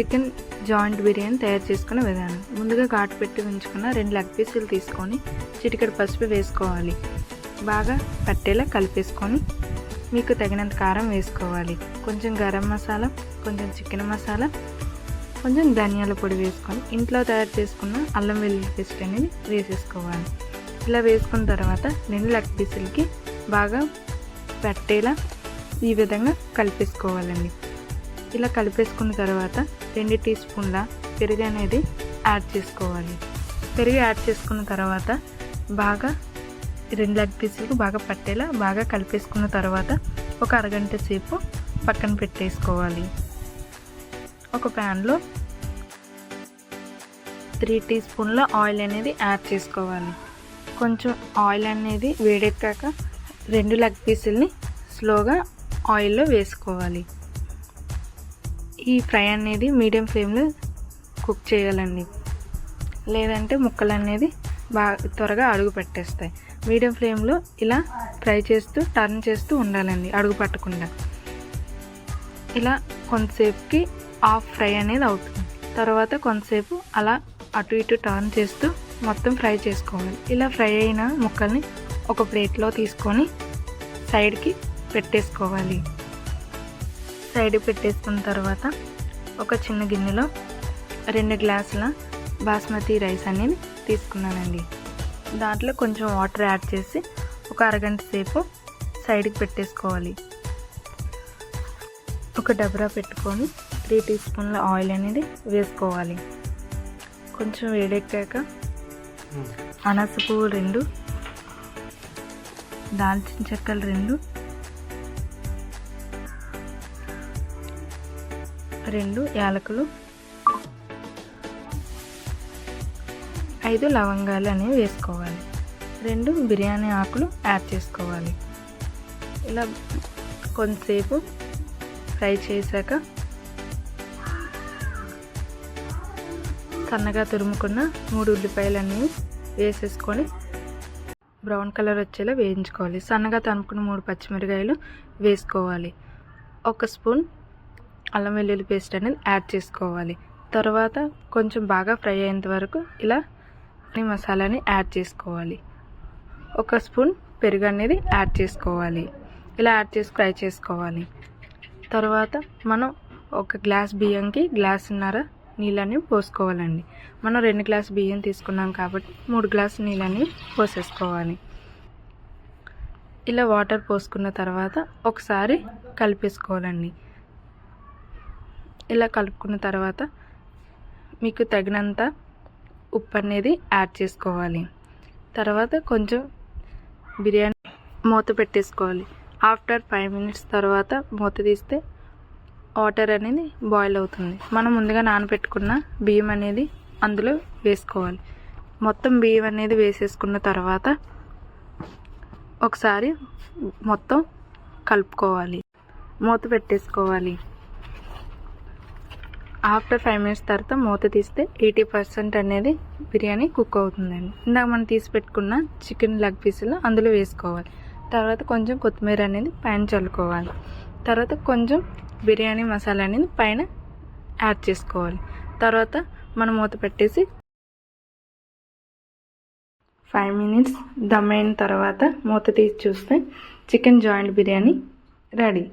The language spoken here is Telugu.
చికెన్ జాయింట్ బిర్యానీ తయారు చేసుకునే విధానం. ముందుగా ఘాటు పెట్టి ఉంచుకున్న రెండు లెగ్ పీసులు తీసుకొని చిటికెడు పసుపు వేసుకోవాలి. బాగా పట్టేలా కలిపేసుకొని మీకు తగినంత కారం వేసుకోవాలి. కొంచెం గరం మసాలా కొంచెం చికెన్ మసాలా కొంచెం ధనియాల పొడి వేసుకొని ఇంట్లో తయారు చేసుకున్న అల్లం వెల్లుల్లి పేస్ట్ అనేది వేసేసుకోవాలి. ఇలా వేసుకున్న తర్వాత రెండు లెగ్ పీసులకి బాగా పట్టేలా ఈ విధంగా కలిపేసుకోవాలండి. ఇలా కలిపేసుకున్న తర్వాత రెండు టీ స్పూన్ల పెరుగు అనేది యాడ్ చేసుకోవాలి. పెరుగు యాడ్ చేసుకున్న తర్వాత బాగా రెండు లెగ్ పీసులు బాగా పట్టేలా బాగా కలిపేసుకున్న తర్వాత ఒక అరగంట సేపు పక్కన పెట్టేసుకోవాలి. ఒక ప్యాన్లో త్రీ టీ స్పూన్ల ఆయిల్ అనేది యాడ్ చేసుకోవాలి. కొంచెం ఆయిల్ అనేది వేడెక్కాక రెండు లెగ్ పీసుల్ని స్లోగా ఆయిల్లో వేసుకోవాలి. ఈ ఫ్రై అనేది మీడియం ఫ్లేమ్లో కుక్ చేయాలండి. లేదంటే ముక్కలు అనేది బాగా త్వరగా అడుగు పెట్టేస్తాయి. మీడియం ఫ్లేమ్లో ఇలా ఫ్రై చేస్తూ టర్న్ చేస్తూ ఉండాలండి అడుగు పట్టకుండా. ఇలా కొంతసేపుకి హాఫ్ ఫ్రై అనేది అవుతుంది. తర్వాత కొంతసేపు అలా అటు ఇటు టర్న్ చేస్తూ మొత్తం ఫ్రై చేసుకోవాలి. ఇలా ఫ్రై అయిన ముక్కల్ని ఒక ప్లేట్లో తీసుకొని సైడ్కి పెట్టేసుకోవాలి. సైడ్ పెట్టేసుకున్న తర్వాత ఒక చిన్న గిన్నెలో రెండు గ్లాసుల బాస్మతి రైస్ అనేది తీసుకున్నానండి. దాంట్లో కొంచెం వాటర్ యాడ్ చేసి ఒక అరగంట సేపు సైడ్కి పెట్టేసుకోవాలి. ఒక డబరా పెట్టుకొని త్రీ టీ స్పూన్ల ఆయిల్ అనేది వేసుకోవాలి. కొంచెం వేడెక్కాక అనాస పువ్వు రెండు దాల్చిన చెక్కలు రెండు రెండు యాలకులు ఐదు లవంగాలు అనేవి వేసుకోవాలి. రెండు బిర్యానీ ఆకులు యాడ్ చేసుకోవాలి. ఇలా కొంతసేపు ఫ్రై చేశాక సన్నగా తురుముకున్న మూడు ఉల్లిపాయలు అనేవి వేసేసుకొని బ్రౌన్ కలర్ వచ్చేలా వేయించుకోవాలి. సన్నగా తనుకున్న మూడు పచ్చిమిరకాయలు వేసుకోవాలి. ఒక స్పూన్ అల్లం వెల్లుల్లి పేస్ట్ అనేది యాడ్ చేసుకోవాలి. తర్వాత కొంచెం బాగా ఫ్రై అయ్యేంత వరకు ఇలా మసాలాని యాడ్ చేసుకోవాలి. ఒక స్పూన్ పెరుగు అనేది యాడ్ చేసుకోవాలి. ఇలా యాడ్ చేసి ఫ్రై చేసుకోవాలి. తర్వాత మనం ఒక గ్లాస్ బియ్యంకి గ్లాసున్నర నీళ్ళని పోసుకోవాలండి. మనం రెండు గ్లాస్ బియ్యం తీసుకున్నాం కాబట్టి మూడు గ్లాస్ నీళ్ళని పోసేసుకోవాలి. ఇలా వాటర్ పోసుకున్న తర్వాత ఒకసారి కలిపేసుకోవాలండి. ఇలా కలుపుకున్న తర్వాత మీకు తగినంత ఉప్పు అనేది యాడ్ చేసుకోవాలి. తర్వాత కొంచెం బిర్యానీ మూత పెట్టేసుకోవాలి. ఆఫ్టర్ ఫైవ్ మినిట్స్ తర్వాత మూత తీస్తే వాటర్ అనేది బాయిల్ అవుతుంది. మనం ముందుగా నానబెట్టుకున్న బియ్యం అనేది అందులో వేసుకోవాలి. మొత్తం బియ్యం అనేది వేసేసుకున్న తర్వాత ఒకసారి మొత్తం కలుపుకోవాలి. మూత పెట్టేసుకోవాలి. ఆఫ్టర్ ఫైవ్ మినిట్స్ తర్వాత మూత తీస్తే ఎయిటీ పర్సెంట్ అనేది బిర్యానీ కుక్ అవుతుందండి. ఇందాక మనం తీసి పెట్టుకున్న చికెన్ లెగ్ పీసులు అందులో వేసుకోవాలి. తర్వాత కొంచెం కొత్తిమీర అనేది పైన చల్లుకోవాలి. తర్వాత కొంచెం బిర్యానీ మసాలా అనేది పైన యాడ్ చేసుకోవాలి. తర్వాత మనం మూత పెట్టేసి ఫైవ్ మినిట్స్ దమ్ అయిన తర్వాత మూత తీసి చూస్తే చికెన్ జాయింట్ బిర్యానీ రెడీ.